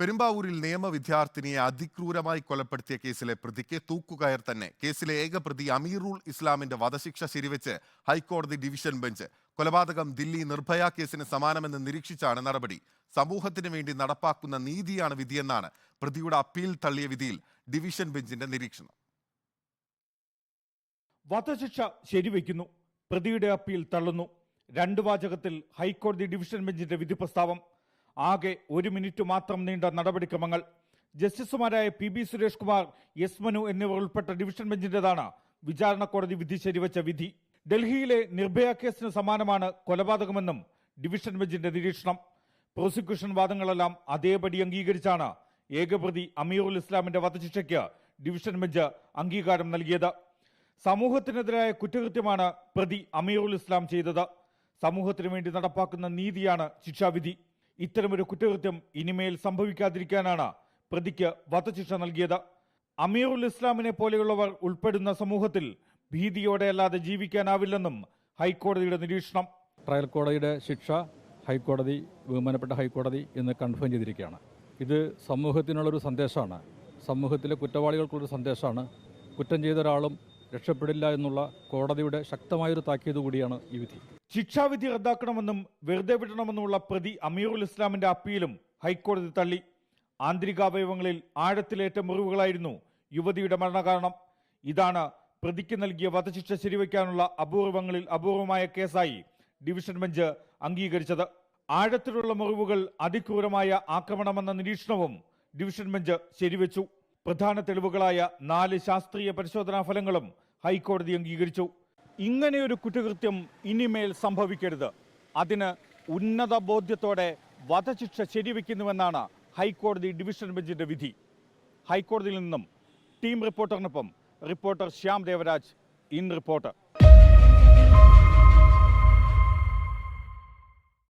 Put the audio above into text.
പെരുമ്പാവൂരിൽ നിയമ വിദ്യാർത്ഥിനിയെ അതിക്രൂരമായി കൊലപ്പെടുത്തിയ കേസിലെ പ്രതിക്ക് തൂക്കുകയർ തന്നെ. കേസിലെ ഏക പ്രതി അമീറുൽ ഇസ്ലാമിന്റെ വധശിക്ഷ ശരിവെച്ച് ഹൈക്കോടതി ഡിവിഷൻ ബെഞ്ച്. കൊലപാതകം ദില്ലി നിർഭയ കേസിന് സമാനമെന്ന് നിരീക്ഷിച്ചാണ് നടപടി. സമൂഹത്തിന് വേണ്ടി നടപ്പാക്കുന്ന നീതിയാണ് വിധിയെന്നാണ് പ്രതിയുടെ അപ്പീൽ തള്ളിയ വിധിയിൽ ഡിവിഷൻ ബെഞ്ചിന്റെ നിരീക്ഷണം. വധശിക്ഷ ശരിവെക്കുന്നു. പ്രതിയുടെ അപ്പീൽ തള്ളുന്നു. രണ്ട് വാചകത്തിൽ ഹൈക്കോടതി ഡിവിഷൻ ബെഞ്ചിന്റെ വിധി പ്രസ്താവം. ആകെ ഒരു മിനിറ്റ് മാത്രം നീണ്ട നടപടിക്രമങ്ങൾ. ജസ്റ്റിസുമാരായ P B Suresh Kumar S Manu എന്നിവർ ഉൾപ്പെട്ട ഡിവിഷൻ ബെഞ്ചിന്റേതാണ് വിചാരണ കോടതി വിധി ശരിവച്ച വിധി. ഡൽഹിയിലെ നിർഭയ കേസിന് സമാനമാണ് കൊലപാതകമെന്നും ഡിവിഷൻ ബെഞ്ചിന്റെ നിരീക്ഷണം. പ്രോസിക്യൂഷൻ വാദങ്ങളെല്ലാം അതേപടി അംഗീകരിച്ചാണ് ഏകപ്രതി അമീറുൽ ഇസ്ലാമിന്റെ വധശിക്ഷയ്ക്ക് ഡിവിഷൻ ബെഞ്ച് അംഗീകാരം നൽകിയത്. സമൂഹത്തിനെതിരായ കുറ്റകൃത്യമാണ് പ്രതി അമീറുൽ ഇസ്ലാം ചെയ്തത്. സമൂഹത്തിനു വേണ്ടി നടപ്പാക്കുന്ന നീതിയാണ് ശിക്ഷാവിധി. ഇത്തരമൊരു കുറ്റകൃത്യം ഇനിമേൽ സംഭവിക്കാതിരിക്കാനാണ് പ്രതിക്ക് വധശിക്ഷ നൽകിയത്. അമീറുൽ ഇസ്ലാമിനെ പോലെയുള്ളവർ ഉൾപ്പെടുന്ന സമൂഹത്തിൽ ഭീതിയോടെ അല്ലാതെ ജീവിക്കാനാവില്ലെന്നും ഹൈക്കോടതിയുടെ നിരീക്ഷണം. ട്രയൽ കോടതിയുടെ ശിക്ഷ ഹൈക്കോടതി ബഹുമാനപ്പെട്ട ഹൈക്കോടതി ഇന്ന് കൺഫേം ചെയ്തിരിക്കുകയാണ്. ഇത് സമൂഹത്തിനുള്ളൊരു സന്ദേശമാണ്. സമൂഹത്തിലെ കുറ്റവാളികൾക്കുള്ളൊരു സന്ദേശമാണ്. കുറ്റം ചെയ്ത ഒരാളും രക്ഷപ്പെടില്ല എന്നുള്ള കോടതിയുടെ ശക്തമായൊരു താക്കീത് കൂടിയാണ് ഈ വിധി. ശിക്ഷാവിധി റദ്ദാക്കണമെന്നും വെറുതെ വിടണമെന്നുമുള്ള പ്രതി അമീറുൽ ഇസ്ലാമിന്റെ അപ്പീലും ഹൈക്കോടതി തള്ളി. ആന്തരികാവയവങ്ങളിൽ ആഴത്തിലേറ്റ മുറിവുകളായിരുന്നു യുവതിയുടെ മരണകാരണം. ഇതാണ് പ്രതിക്ക് നൽകിയ വധശിക്ഷ ശരിവയ്ക്കാനുള്ള അപൂർവങ്ങളിൽ അപൂർവമായ കേസായി ഡിവിഷൻ ബെഞ്ച് അംഗീകരിച്ചത്. ആഴത്തിലുള്ള മുറിവുകൾ അതിക്രൂരമായ ആക്രമണമെന്ന നിരീക്ഷണവും ഡിവിഷൻ ബെഞ്ച് ശരിവെച്ചു. പ്രധാന തെളിവുകളായ നാല് ശാസ്ത്രീയ പരിശോധനാ ഫലങ്ങളും ഹൈക്കോടതി അംഗീകരിച്ചു. ഇങ്ങനെയൊരു കുറ്റകൃത്യം ഇനിമേൽ സംഭവിക്കരുത്. അതിന് ഉന്നത ബോധ്യത്തോടെ വധശിക്ഷ ശരിവെക്കുന്നുവെന്നാണ് ഹൈക്കോടതി ഡിവിഷൻ ബെഞ്ചിന്റെ വിധി. ഹൈക്കോടതിയിൽ നിന്നും team റിപ്പോർട്ടറിനൊപ്പം reporter Shyam Devaraj in reporter